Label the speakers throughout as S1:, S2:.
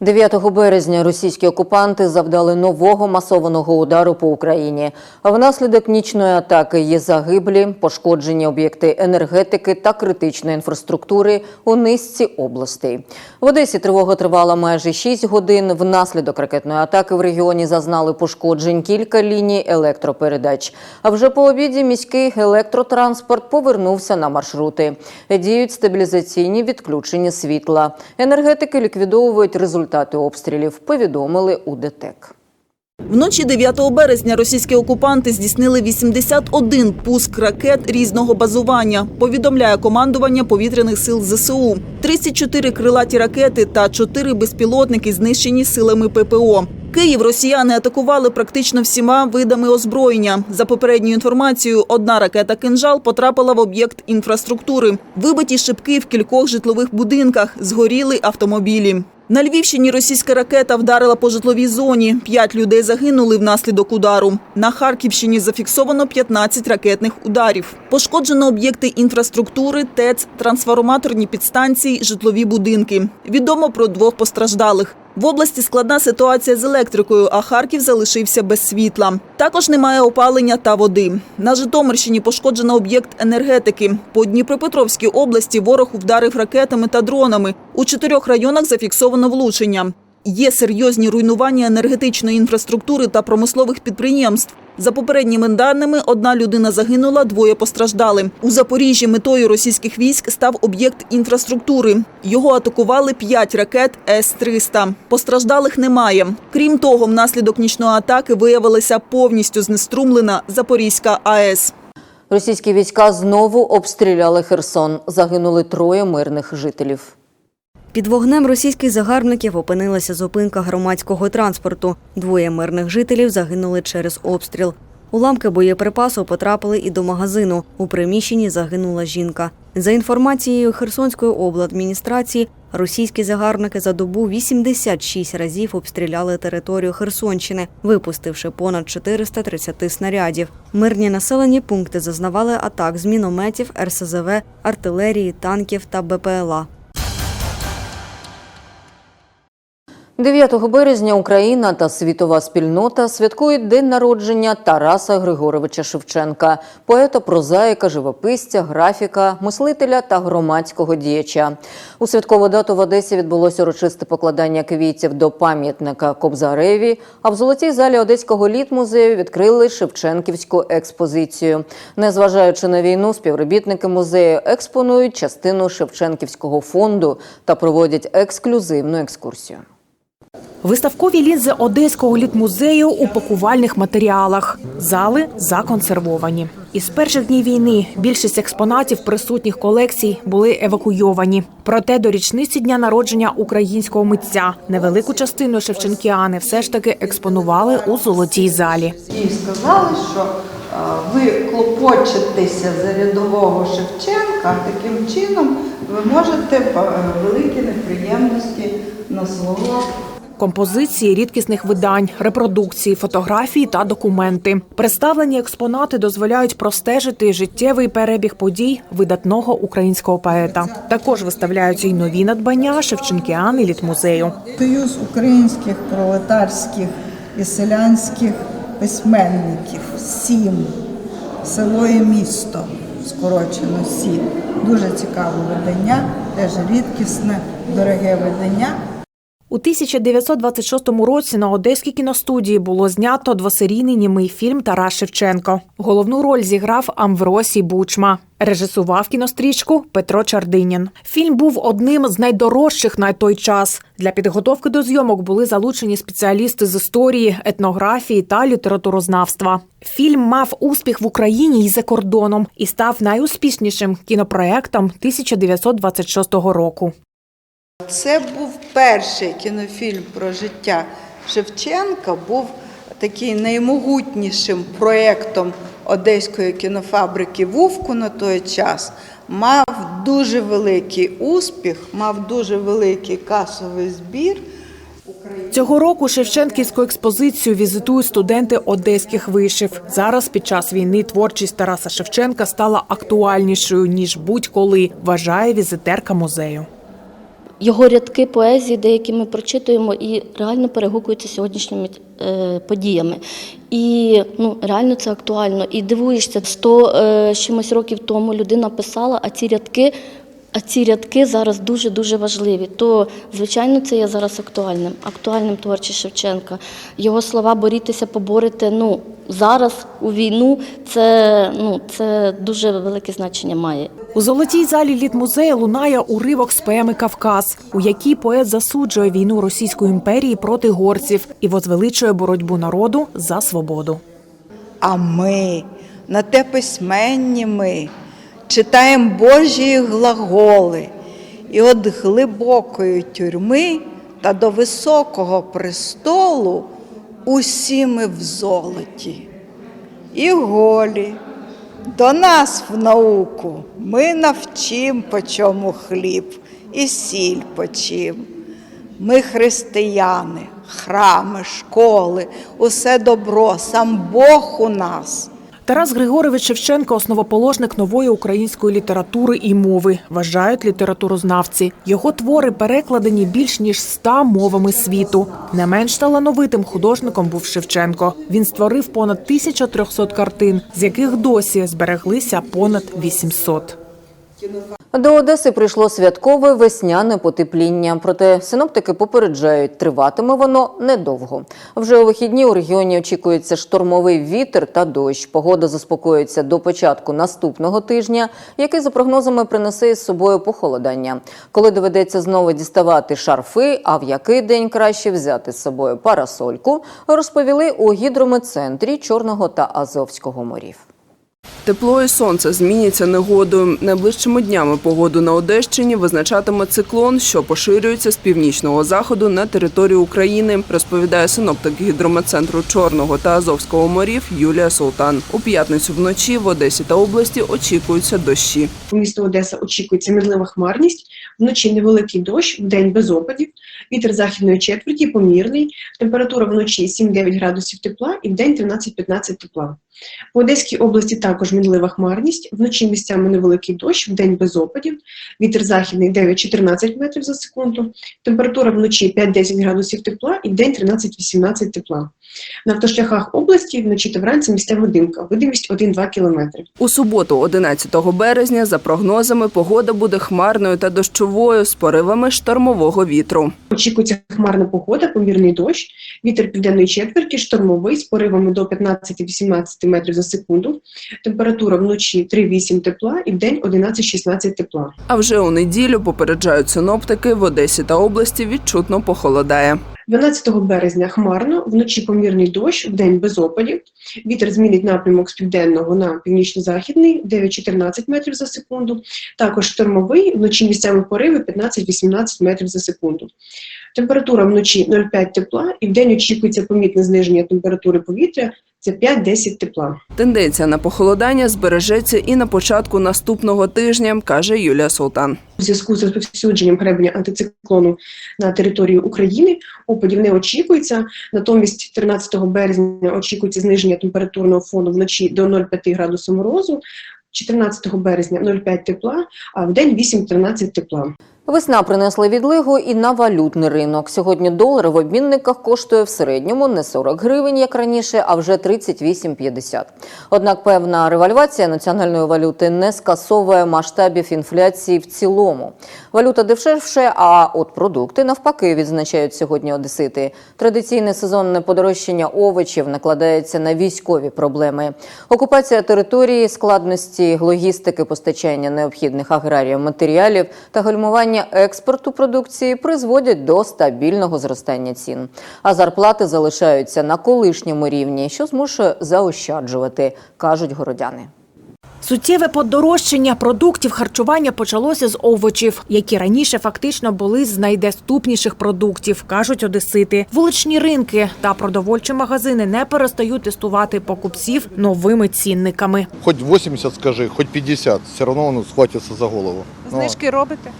S1: 9 березня російські окупанти завдали нового масованого удару по Україні. Внаслідок нічної атаки є загиблі, пошкоджені об'єкти енергетики та критичної інфраструктури у низці областей. В Одесі тривога тривала майже 6 годин. Внаслідок ракетної атаки в регіоні зазнали пошкоджень кілька ліній електропередач. А вже по обіді міський електротранспорт повернувся на маршрути. Діють стабілізаційні відключення світла. Енергетики ліквідовують результати обстрілів. Повідомили у ДТЕК.
S2: Вночі 9 березня російські окупанти здійснили 81 пуск ракет різного базування, повідомляє командування повітряних сил ЗСУ. 34 крилаті ракети та 4 безпілотники знищені силами ППО. Київ росіяни атакували практично всіма видами озброєння. За попередньою інформацією, одна ракета «Кинжал» потрапила в об'єкт інфраструктури. Вибиті шибки в кількох житлових будинках, згоріли автомобілі. На Львівщині російська ракета вдарила по житловій зоні. П'ять людей загинули внаслідок удару. На Харківщині зафіксовано 15 ракетних ударів. Пошкоджено об'єкти інфраструктури, ТЕЦ, трансформаторні підстанції, житлові будинки. Відомо про двох постраждалих. В області складна ситуація з електрикою, а Харків залишився без світла. Також немає опалення та води. На Житомирщині пошкоджено об'єкт енергетики. По Дніпропетровській області ворог вдарив ракетами та дронами. У чотирьох районах зафіксовано влучення. Є серйозні руйнування енергетичної інфраструктури та промислових підприємств. За попередніми даними, одна людина загинула, двоє постраждали. У Запоріжжі метою російських військ став об'єкт інфраструктури. Його атакували п'ять ракет С-300. Постраждалих немає. Крім того, внаслідок нічної атаки виявилася повністю знеструмлена Запорізька АЕС.
S1: Російські війська знову обстріляли Херсон. Загинули троє мирних жителів.
S3: Під вогнем російських загарбників опинилася зупинка громадського транспорту. Двоє мирних жителів загинули через обстріл. Уламки боєприпасу потрапили і до магазину. У приміщенні загинула жінка. За інформацією Херсонської обладміністрації, російські загарбники за добу 86 разів обстріляли територію Херсонщини, випустивши понад 430 снарядів. Мирні населені пункти зазнавали атак з мінометів, РСЗВ, артилерії, танків та БПЛА.
S1: 9 березня Україна та світова спільнота святкують день народження Тараса Григоровича Шевченка, поета, прозаїка, живописця, графіка, мислителя та громадського діяча. У святкову дату в Одесі відбулося урочисте покладання квітів до пам'ятника Кобзареві. А в золотій залі Одеського літмузею відкрили Шевченківську експозицію. Незважаючи на війну, співробітники музею експонують частину Шевченківського фонду та проводять ексклюзивну екскурсію.
S4: Виставкові лінзи Одеського літмузею у пакувальних матеріалах. Зали законсервовані. Із перших днів війни більшість експонатів присутніх колекцій були евакуйовані. Проте до річниці дня народження українського митця невелику частину Шевченкіани все ж таки експонували у золотій залі.
S5: І сказали, що ви клопочетеся за рядового Шевченка, таким чином ви можете е, великі неприємності на свого
S4: Композиції рідкісних видань, репродукції, фотографії та документи. Представлені експонати дозволяють простежити життєвий перебіг подій видатного українського поета. Також виставляються й нові надбання Шевченкіани літмузею.
S6: Союз українських пролетарських і селянських письменників СІМ, село і місто, скорочено СІ. Дуже цікаве видання, теж рідкісне, дороге видання.
S4: У 1926 році на одеській кіностудії було знято двосерійний німий фільм Тарас Шевченко. Головну роль зіграв Амвросій Бучма. Режисував кінострічку Петро Чардинін. Фільм був одним з найдорожчих на той час. Для підготовки до зйомок були залучені спеціалісти з історії, етнографії та літературознавства. Фільм мав успіх в Україні і за кордоном і став найуспішнішим кінопроектом 1926 року.
S5: Це був перший кінофільм про життя Шевченка, був такий наймогутнішим проєктом Одеської кінофабрики Вувку на той час. Мав дуже великий успіх, мав дуже великий касовий збір.
S4: Цього року Шевченківську експозицію візитують студенти одеських вишів. Зараз під час війни творчість Тараса Шевченка стала актуальнішою ніж будь-коли, вважає візитерка музею.
S7: Його рядки поезії, деякі ми прочитуємо і реально перегукуються сьогоднішніми е, подіями. І ну, реально це актуально. І дивуєшся, 100 е, з чимось років тому людина писала, а ці рядки. А ці рядки зараз дуже дуже важливі. То звичайно, це є зараз актуальним, актуальним творчість Шевченка. Його слова борітися, поборити. Ну зараз у війну це ну це дуже велике значення має.
S4: У золотій залі літмузею лунає уривок з поеми Кавказ, у якій поет засуджує війну Російської імперії проти горців і возвеличує боротьбу народу за свободу.
S8: А ми, на те письменні ми, читаємо Божі глаголи, і от глибокої тюрми та до високого престолу усі ми в золоті. І голі, до нас в науку ми навчим по чому хліб і сіль по чим. Ми християни, храми, школи, усе добро, сам Бог у нас.
S4: Тарас Григорович Шевченко основоположник нової української літератури і мови, вважають літературознавці. Його твори перекладені більш ніж ста мовами світу. Не менш талановитим художником був Шевченко. Він створив понад 1300 картин, з яких досі збереглися понад 800.
S1: До Одеси прийшло святкове весняне потепління. Проте синоптики попереджають, триватиме воно недовго. Вже у вихідні у регіоні очікується штормовий вітер та дощ. Погода заспокоїться до початку наступного тижня, який за прогнозами принесе із собою похолодання. Коли доведеться знову діставати шарфи, а в який день краще взяти з собою парасольку, розповіли у гідрометцентрі Чорного та Азовського морів.
S9: Тепло і сонце зміняться негодою. Найближчими днями погоду на Одещині визначатиме циклон, що поширюється з північного заходу на територію України, розповідає синоптик гідрометцентру Чорного та Азовського морів Юлія Султан. У п'ятницю вночі в Одесі та області очікуються дощі.
S10: Місто Одеса очікується мінлива хмарність, вночі невеликий дощ, вдень без опадів, вітер західної четверті помірний, температура вночі 7-9 градусів тепла і вдень 13-15 тепла. По Одеській області також мінлива хмарність, вночі місцями невеликий дощ, вдень без опадів, вітер західний 9-14 метрів за секунду, температура вночі 5-10 градусів тепла і вдень 13-18 тепла. На автошляхах області вночі та вранці місцями димка, видимість 1-2 кілометри.
S9: У суботу, 11 березня, за прогнозами, погода буде хмарною та дощовою з поривами штормового вітру.
S10: Очікується хмарна погода, помірний дощ, вітер південної четверті, штормовий з поривами до 15-18 метрів за секунду. Температура вночі 3-8 тепла і вдень 11-16 тепла.
S9: А вже у неділю попереджають синоптики в Одесі та області відчутно похолодає.
S10: 12 березня хмарно, вночі помірний дощ, вдень без опадів. Вітер змінить напрямок з південного на північно-західний 9-14 метрів за секунду. Також штормовий, вночі місцями пориви 15-18 метрів за секунду. Температура вночі 0,5 тепла і вдень очікується помітне зниження температури повітря це 5-10 тепла.
S9: Тенденція на похолодання збережеться і на початку наступного тижня, каже Юлія Султан.
S10: У зв'язку з розповсюдженням гребеня антициклону на території України опадів не очікується. Натомість 13 березня очікується зниження температурного фону вночі до 0,5 градусів морозу. 14 березня 0,5 тепла, а в день 8-13 тепла.
S1: Весна принесла відлигу і на валютний ринок. Сьогодні долар в обмінниках коштує в середньому не 40 гривень, як раніше, а вже 38,50. Однак певна ревальвація національної валюти не скасовує масштабів інфляції в цілому. Валюта дешевше, а от продукти навпаки відзначають сьогодні одесити. Традиційне сезонне подорожчання овочів накладається на військові проблеми. Окупація території, складності логістики постачання необхідних аграріям матеріалів та гальмування експорту продукції призводять до стабільного зростання цін. А зарплати залишаються на колишньому рівні, що змушує заощаджувати, кажуть городяни.
S4: Суттєве подорожчання продуктів харчування почалося з овочів, які раніше фактично були з найдоступніших продуктів, кажуть одесити. Вуличні ринки та продовольчі магазини не перестають тестувати покупців новими цінниками.
S11: Хоть 80 скажи, хоть 50, все равно он схватится за голову. Ну,
S12: Знижки робите?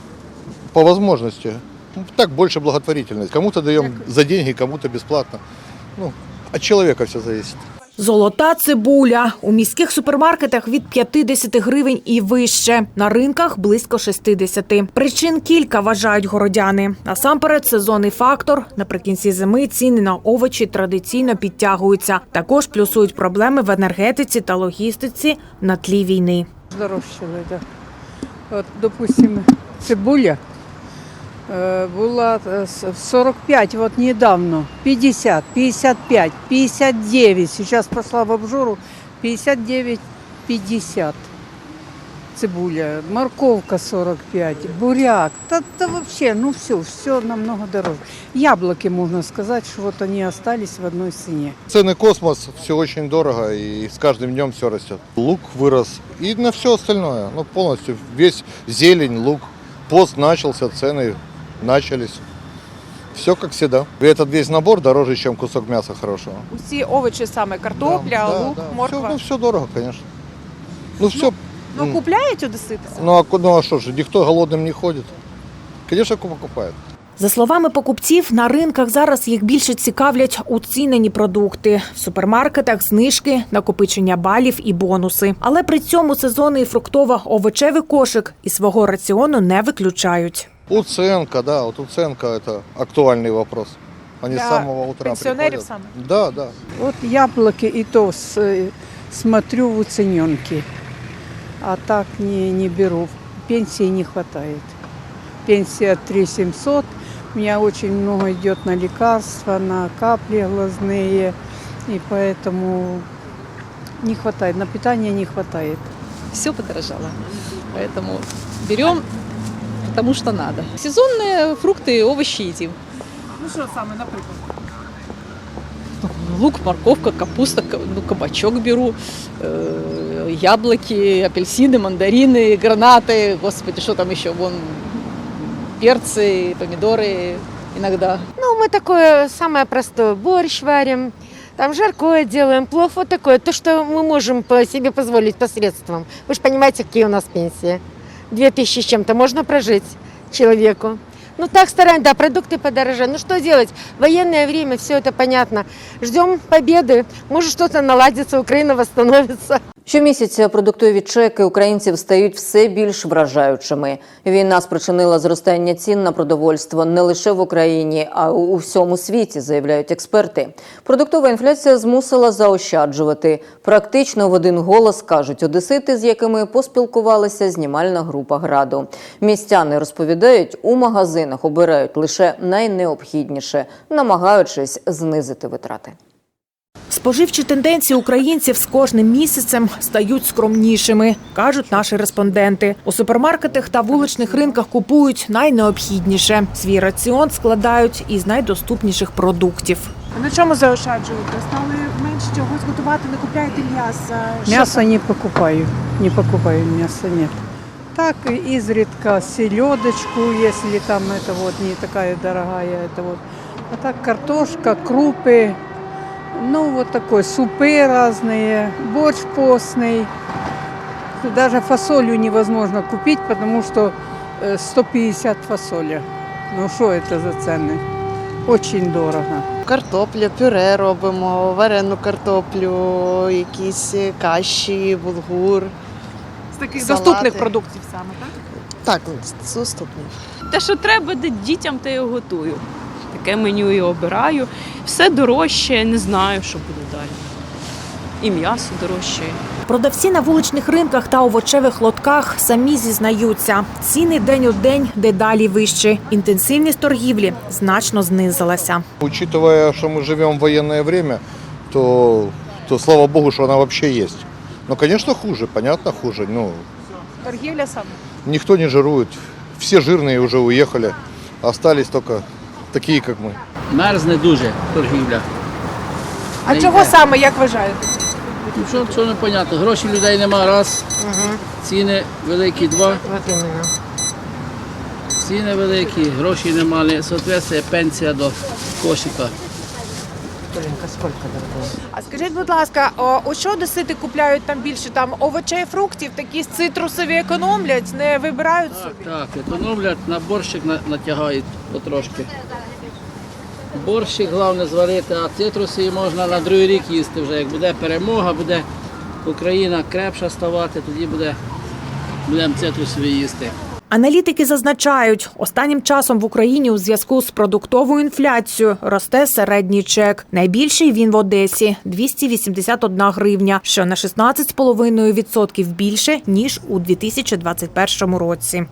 S11: По возможности. Ну, Так больше благотворительность. Кому-то даем за деньги, кому-то бесплатно. Ну, от человека все зависит.
S4: Золота цибуля у міських супермаркетах від 50 гривень і вище. На ринках близько 60. Причин кілька вважають городяни. Насамперед, сезонний фактор. Наприкінці зими ціни на овочі традиційно підтягуються. Також плюсують проблеми в енергетиці та логістиці на тлі війни.
S12: Здорожчали, да. От, допустим, цибуля е, була е, с- 45, вот недавно, 50, 55, 59. Сейчас пошла в обжору 59, 50. Цибуля, морковка 45, буряк. Да, да вообще, ну все, все намного дороже. Яблоки, можно сказать, что вот они остались в одной цене.
S11: Цены космос, все очень дорого, и с каждым днем все растет. Лук вырос, и на все остальное. Ну, полностью весь зелень, лук. Пост начался, цены начались. Все как всегда. И этот весь набор дороже, чем кусок мяса хорошего.
S4: Усі овочі саме картопля,
S11: Да, да, да. Всё, ну, все дорого, конечно. Ну, все.
S4: Ну купляють одесити?
S11: Ну, а, ку- ну, а что же, никто голодным не ходит. Конечно, покупает.
S4: За словами покупців, на ринках зараз їх більше цікавлять уцінені продукти. В супермаркетах знижки, накопичення балів і бонуси. Але при цьому сезонний фруктово-овочевий кошик із свого раціону не виключають.
S11: Уценка, да, вот уценка это актуальный вопрос. Они
S4: Для
S11: с самого утра
S4: пенсионеров
S11: приходят.
S4: самых?
S11: Да, да.
S12: Вот яблоки и то с- э, смотрю в уцененке, а так не, не беру. Пенсии не хватает. Пенсия 3 700. У меня очень много идет на лекарства, на капли глазные, и поэтому не хватает, на питание не хватает.
S13: все подорожало. Поэтому берем, потому что надо. Сезонные фрукты, овощи едим.
S4: Ну що саме, наприклад?
S13: Лук, морковка, капуста, ка- ну, кабачок беру, э, яблоки, апельсины, мандарины, гранаты, господи, что там еще, вон, перцы, помидоры иногда.
S14: Ну, мы такое самое простое. Борщ варим, там жаркое делаем, плов вот такое. То, что мы можем по себе позволить посредством. Вы же понимаете, какие у нас пенсии. Две тысячи с чем-то можно прожить человеку. Ну так стараемся, да, продукты подорожали. Ну что делать? Военное время, все это понятно. Ждем победы. Может что-то наладится, Украина восстановится.
S1: Щомісяця продуктові чеки українців стають все більш вражаючими. Війна спричинила зростання цін на продовольство не лише в Україні, а у всьому світі, заявляють експерти. Продуктова інфляція змусила заощаджувати. Практично в один голос кажуть одесити, з якими поспілкувалася знімальна група граду. Містяни розповідають, у магазинах обирають лише найнеобхідніше, намагаючись знизити витрати.
S4: Споживчі тенденції українців з кожним місяцем стають скромнішими, кажуть наші респонденти. У супермаркетах та вуличних ринках купують найнеобхідніше. Свій раціон складають із найдоступніших продуктів. На чому заощаджуєте? Стали менше чогось готувати, не купляєте м'яса.
S12: Мясо не покупаю, не покупаю мясо, нет. Так изредка селедочку, если там это вот не такая дорогая, это вот. А так картошка, крупы, ну вот такой, супы разные, борщ постный. Даже фасолью невозможно купить, потому что э, 150 фасоля. Ну что это за цены? Очень дорого.
S15: Картопля, пюре робимо, варену картоплю, якісь каші, булгур.
S4: З таких
S15: Салати.
S4: доступних продуктів саме, так?
S15: Так, доступно.
S13: Те, що треба де- дітям, те і готую. Таке меню і обираю. Все дорожче, не знаю, що буде далі. І м'ясо дорожче.
S4: Продавці на вуличних ринках та овочевих лотках самі зізнаються, ціни день у день дедалі вищі. Інтенсивність торгівлі значно знизилася.
S11: Учитывая, что мы живем в военное время, то, то слава богу, что она вообще есть. Но, конечно, хуже, понятно, хуже. Ну,
S4: Торгівля саме.
S11: никто не жирует. Все жирные уже уехали. Остались только такие, как мы.
S16: Мерзне дуже торгівля.
S4: А
S16: Не
S4: чого
S16: йде.
S4: саме, як вважаєте?
S16: Ну, що, що не зрозуміло. Гроші людей нема раз, ціни великі два. Ціни великі, грошей немає, соответствує пенсія до кошика.
S14: Ринка сколько дорогое?
S4: А скажіть, будь ласка, о, у що одесити купляють там більше там овочей, фруктів, такі цитрусові економлять, не вибирають
S16: Так,
S4: собі?
S16: так, економлять, на борщик на- натягають потрошки. Борщик головне зварити, а цитруси можна на другий рік їсти вже. Як буде перемога, буде Україна крепша ставати, тоді буде, будемо цитрусові їсти.
S4: Аналітики зазначають, останнім часом в Україні у зв'язку з продуктовою інфляцією росте середній чек. Найбільший він в Одесі 281 гривня, що на 16,5% більше ніж у 2021 році.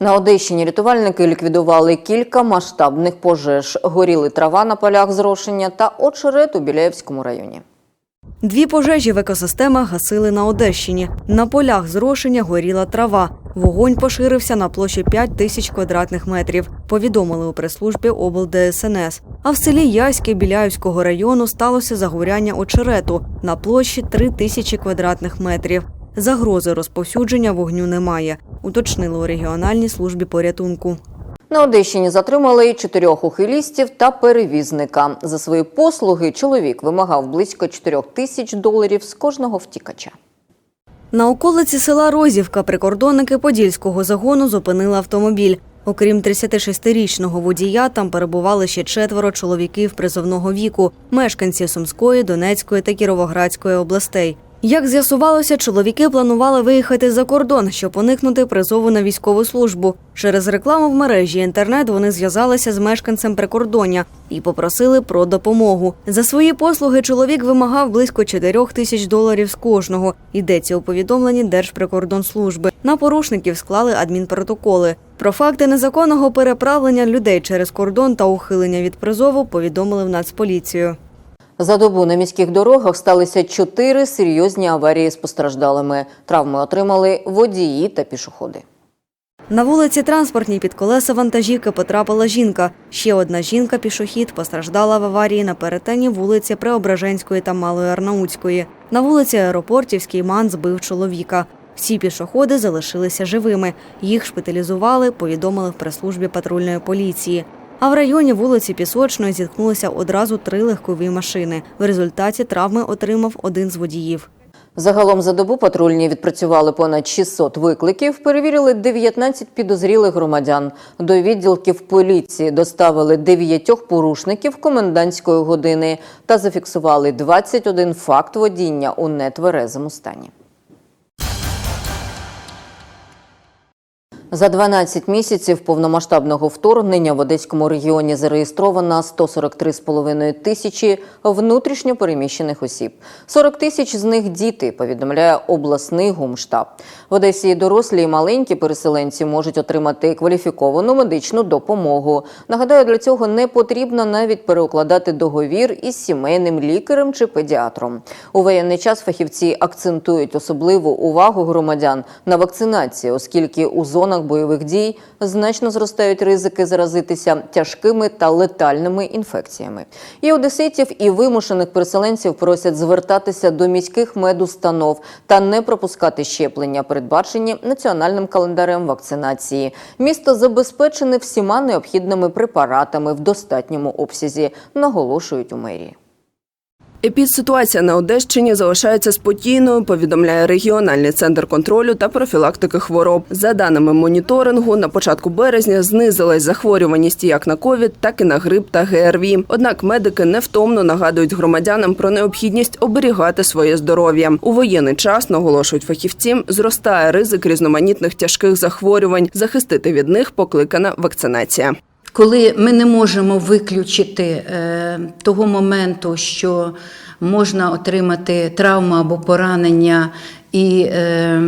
S1: На Одещині рятувальники ліквідували кілька масштабних пожеж. Горіли трава на полях зрошення та очерет у Біляєвському районі.
S3: Дві пожежі в екосистемах гасили на Одещині. На полях зрошення горіла трава. Вогонь поширився на площі 5 тисяч квадратних метрів. Повідомили у прес-службі облдсНС. А в селі Яське Біляївського району сталося загоряння очерету на площі 3 тисячі квадратних метрів. Загрози розповсюдження вогню немає, уточнили у регіональній службі порятунку.
S1: На Одещині затримали чотирьох ухилістів та перевізника. За свої послуги чоловік вимагав близько 4 тисяч доларів з кожного втікача.
S3: На околиці села Розівка прикордонники Подільського загону зупинили автомобіль. Окрім 36-річного водія, там перебували ще четверо чоловіків призовного віку, мешканці Сумської, Донецької та Кіровоградської областей. Як з'ясувалося, чоловіки планували виїхати за кордон, щоб уникнути призову на військову службу. Через рекламу в мережі інтернет вони зв'язалися з мешканцем прикордоння і попросили про допомогу. За свої послуги чоловік вимагав близько 4 тисяч доларів з кожного. Йдеться у повідомленні Держприкордонслужби. На порушників склали адмінпротоколи. Про факти незаконного переправлення людей через кордон та ухилення від призову повідомили в Нацполіцію.
S1: За добу на міських дорогах сталися чотири серйозні аварії з постраждалими. Травми отримали водії та пішоходи.
S3: На вулиці транспортній під колеса вантажівки потрапила жінка. Ще одна жінка-пішохід постраждала в аварії на перетині вулиці Преображенської та Малої Арнаутської. На вулиці Аеропортівській ман збив чоловіка. Всі пішоходи залишилися живими. Їх шпиталізували, повідомили в прес-службі патрульної поліції. А в районі вулиці Пісочної зіткнулися одразу три легкові машини. В результаті травми отримав один з водіїв.
S1: Загалом за добу патрульні відпрацювали понад 600 викликів, перевірили 19 підозрілих громадян. До відділків поліції доставили 9 порушників комендантської години та зафіксували 21 факт водіння у нетверезому стані. За 12 місяців повномасштабного вторгнення в Одеському регіоні зареєстровано 143,5 тисячі внутрішньо переміщених осіб. 40 тисяч з них діти, повідомляє обласний гумштаб. В Одесі і дорослі і маленькі переселенці можуть отримати кваліфіковану медичну допомогу. Нагадаю, для цього не потрібно навіть переукладати договір із сімейним лікарем чи педіатром. У воєнний час фахівці акцентують особливу увагу громадян на вакцинації, оскільки у зонах бойових дій значно зростають ризики заразитися тяжкими та летальними інфекціями. І одеситів, і вимушених переселенців просять звертатися до міських медустанов та не пропускати щеплення, передбачені національним календарем вакцинації. Місто забезпечене всіма необхідними препаратами в достатньому обсязі, наголошують у мерії.
S9: Епідситуація на Одещині залишається спокійною, повідомляє регіональний центр контролю та профілактики хвороб. За даними моніторингу, на початку березня знизилась захворюваність як на ковід, так і на грип та ГРВІ. Однак медики невтомно нагадують громадянам про необхідність оберігати своє здоров'я. У воєнний час наголошують фахівці, зростає ризик різноманітних тяжких захворювань. Захистити від них покликана вакцинація.
S17: Коли ми не можемо виключити е, того моменту, що можна отримати травму або поранення, і е,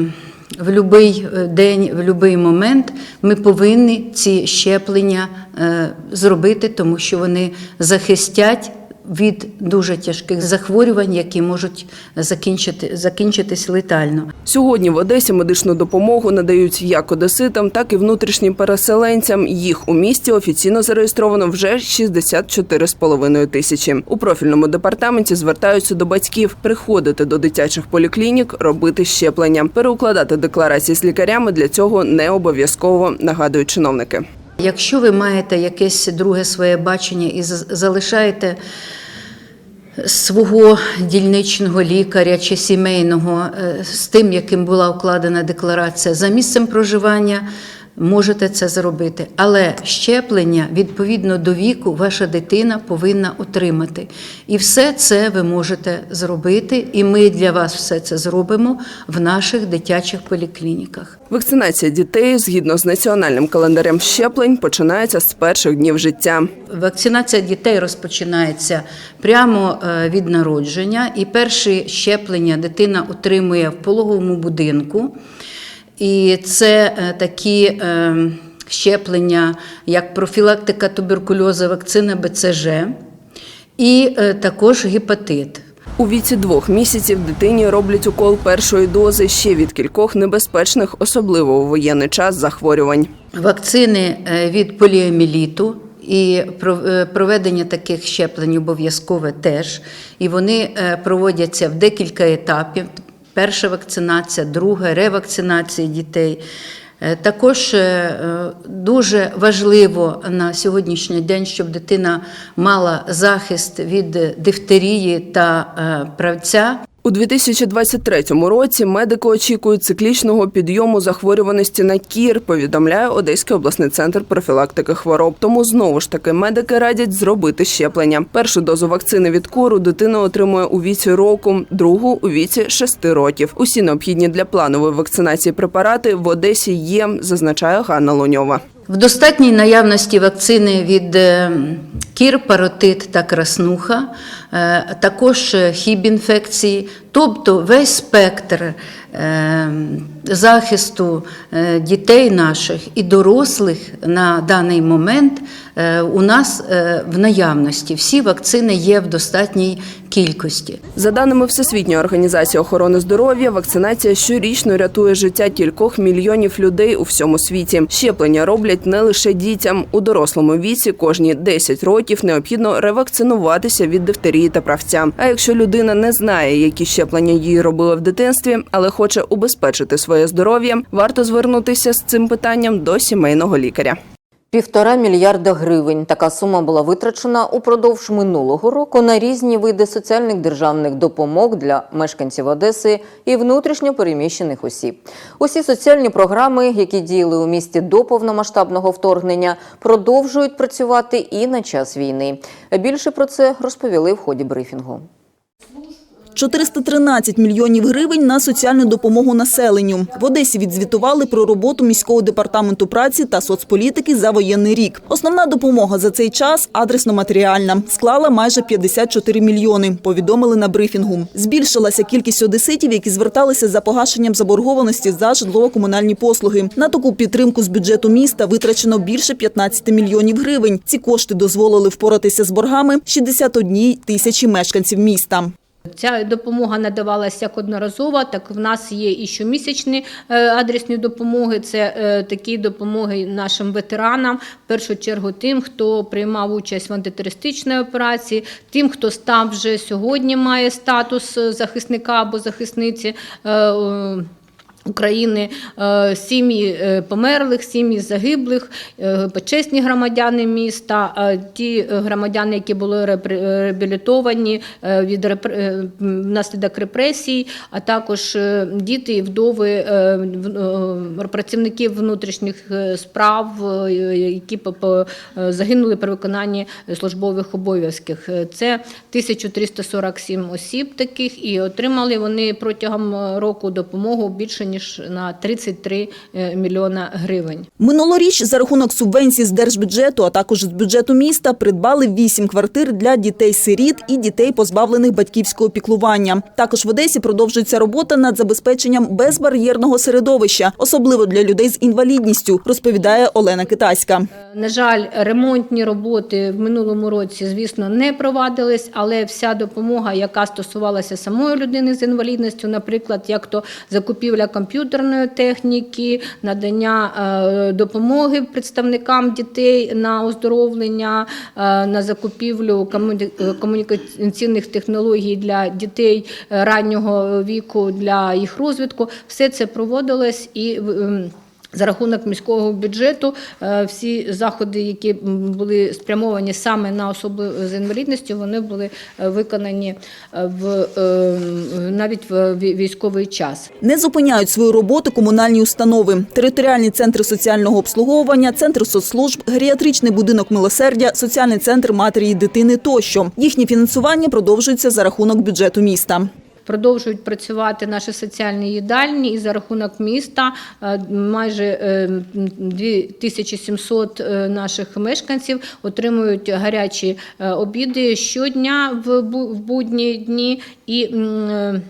S17: в будь-який день, в будь-який момент ми повинні ці щеплення е, зробити, тому що вони захистять. Від дуже тяжких захворювань, які можуть закінчити, закінчитись летально.
S9: Сьогодні в Одесі медичну допомогу надають як одеситам, так і внутрішнім переселенцям. Їх у місті офіційно зареєстровано вже 64,5 тисячі. У профільному департаменті звертаються до батьків приходити до дитячих поліклінік, робити щеплення, переукладати декларації з лікарями для цього не обов'язково, нагадують чиновники.
S17: Якщо ви маєте якесь друге своє бачення і залишаєте свого дільничного лікаря чи сімейного е, з тим, яким була укладена декларація за місцем проживання, можете це зробити. Але щеплення відповідно до віку ваша дитина повинна отримати. І все це ви можете зробити, і ми для вас все це зробимо в наших дитячих поліклініках.
S9: Вакцинація дітей згідно з національним календарем щеплень починається з перших днів життя.
S17: Вакцинація дітей розпочинається прямо е, від народження, і перші щеплення дитина отримує в пологовому будинку. І це е, такі е, щеплення, як профілактика туберкульозу, вакцина БЦЖ, і е, також гепатит.
S9: У віці двох місяців дитині роблять укол першої дози ще від кількох небезпечних, особливо у воєнний час захворювань.
S17: Вакцини від поліоміліту і проведення таких щеплень обов'язкове теж. І вони проводяться в декілька етапів. Перша вакцинація, друга ревакцинація дітей. Е, Також е, дуже важливо на сьогоднішній день, щоб дитина мала захист від дифтерії та е, правця.
S9: У 2023 році медики очікують циклічного підйому захворюваності на кір, повідомляє Одеський обласний центр профілактики хвороб. Тому знову ж таки медики радять зробити щеплення. Першу дозу вакцини від кору дитина отримує у віці року, другу у віці 6 років. Усі необхідні для планової вакцинації препарати в Одесі є, зазначає Ганна Луньова.
S17: В достатній наявності вакцини від е, кір, паротит та краснуха, також е, хіб-інфекції, тобто весь спектр е, захисту е, дітей наших і дорослих на даний момент е, у нас е, в наявності. Всі вакцини є в достатній кількості.
S9: За даними Всесвітньої організації охорони здоров'я, вакцинація щорічно рятує життя кількох мільйонів людей у всьому світі. Щеплення роблять не лише дітям. У дорослому віці кожні 10 років необхідно ревакцинуватися від дифтерії та правця. А якщо людина не знає, які щеплення їй робили в дитинстві, але хоче убезпечити своє здоров'я, варто звернутися з цим питанням до сімейного лікаря.
S1: Півтора мільярда гривень. Така сума була витрачена упродовж минулого року на різні види соціальних державних допомог для мешканців Одеси і внутрішньо переміщених осіб. Усі соціальні програми, які діяли у місті до повномасштабного вторгнення, продовжують працювати і на час війни. Більше про це розповіли в ході брифінгу.
S2: 413 мільйонів гривень на соціальну допомогу населенню. В Одесі відзвітували про роботу міського департаменту праці та соцполітики за воєнний рік. Основна допомога за цей час адресно-матеріальна склала майже 54 мільйони. Повідомили на брифінгу. Збільшилася кількість одеситів, які зверталися за погашенням заборгованості за житлово-комунальні послуги. На таку підтримку з бюджету міста витрачено більше 15 мільйонів гривень. Ці кошти дозволили впоратися з боргами 61 тисячі мешканців міста.
S18: Ця допомога надавалася як одноразова, так в нас є і щомісячні е, адресні допомоги. Це е, такі допомоги нашим ветеранам, в першу чергу тим, хто приймав участь в антитерористичній операції, тим, хто став вже сьогодні, має статус е, захисника або захисниці. України е, сім'ї е, померлих, сім'ї загиблих, е, почесні громадяни міста, ті громадяни, які були реабілітовані від внаслідок репресій, а також діти і вдови працівників внутрішніх справ, які загинули при виконанні службових обов'язків. Це 1347 осіб таких, і отримали вони протягом року допомогу більше ніж на 33 е, мільйона гривень.
S2: Минулоріч за рахунок субвенцій з держбюджету, а також з бюджету міста, придбали вісім квартир для дітей-сиріт і дітей, позбавлених батьківського піклування. Також в Одесі продовжується робота над забезпеченням безбар'єрного середовища, особливо для людей з інвалідністю, розповідає Олена Китайська.
S18: На жаль, ремонтні роботи в минулому році, звісно, не провадились, але вся допомога, яка стосувалася самої людини з інвалідністю, наприклад, як то закупівля комп'ютерної техніки, надання е, допомоги представникам дітей на оздоровлення, е, на закупівлю е, комунікаційних технологій для дітей раннього віку, для їх розвитку, все це проводилось і. За рахунок міського бюджету е, всі заходи, які були спрямовані саме на особи з інвалідністю, вони були е, виконані е, в навіть в військовий час.
S2: Не зупиняють свою роботу комунальні установи, територіальні центри соціального обслуговування, центр соцслужб, геріатричний будинок милосердя, соціальний центр матері і дитини тощо. Їхнє фінансування продовжується за рахунок бюджету міста.
S18: Продовжують працювати наші соціальні їдальні, і за рахунок міста е, майже е, 2700 е, наших мешканців отримують гарячі е, обіди щодня в будні дні. І е,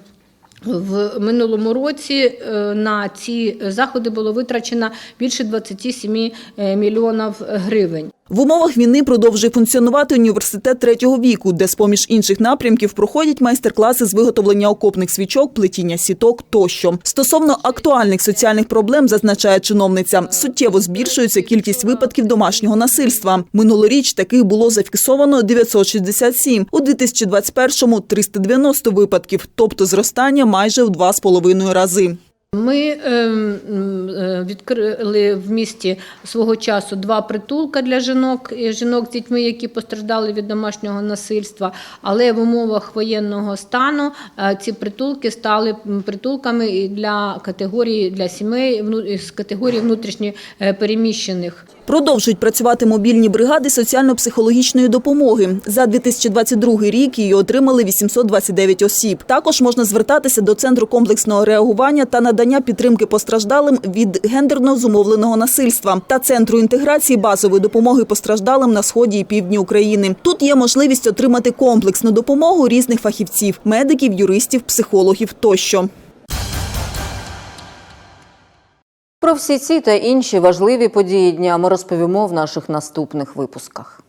S18: в минулому році е, на ці заходи було витрачено більше 27 е, мільйонів гривень.
S2: В умовах війни продовжує функціонувати університет третього віку, де з поміж інших напрямків проходять майстер-класи з виготовлення окопних свічок, плетіння сіток тощо. Стосовно актуальних соціальних проблем, зазначає чиновниця, суттєво збільшується кількість випадків домашнього насильства. Минулоріч таких було зафіксовано 967, у 2021-му – 390 випадків, тобто зростання майже в два з половиною рази.
S18: Ми ем, м, е, відкрили в місті свого часу два притулка для жінок, жінок з дітьми, які постраждали від домашнього насильства. Але в умовах воєнного стану е, ці притулки стали притулками для категорії для сімей з категорії внутрішньо е.
S2: Продовжують працювати мобільні бригади соціально-психологічної допомоги. За 2022 рік її отримали 829 осіб. Також можна звертатися до Центру комплексного реагування та надання підтримки постраждалим від гендерно зумовленого насильства та Центру інтеграції базової допомоги постраждалим на сході і півдні України. Тут є можливість отримати комплексну допомогу різних фахівців – медиків, юристів, психологів тощо.
S1: Про всі ці та інші важливі події дня ми розповімо в наших наступних випусках.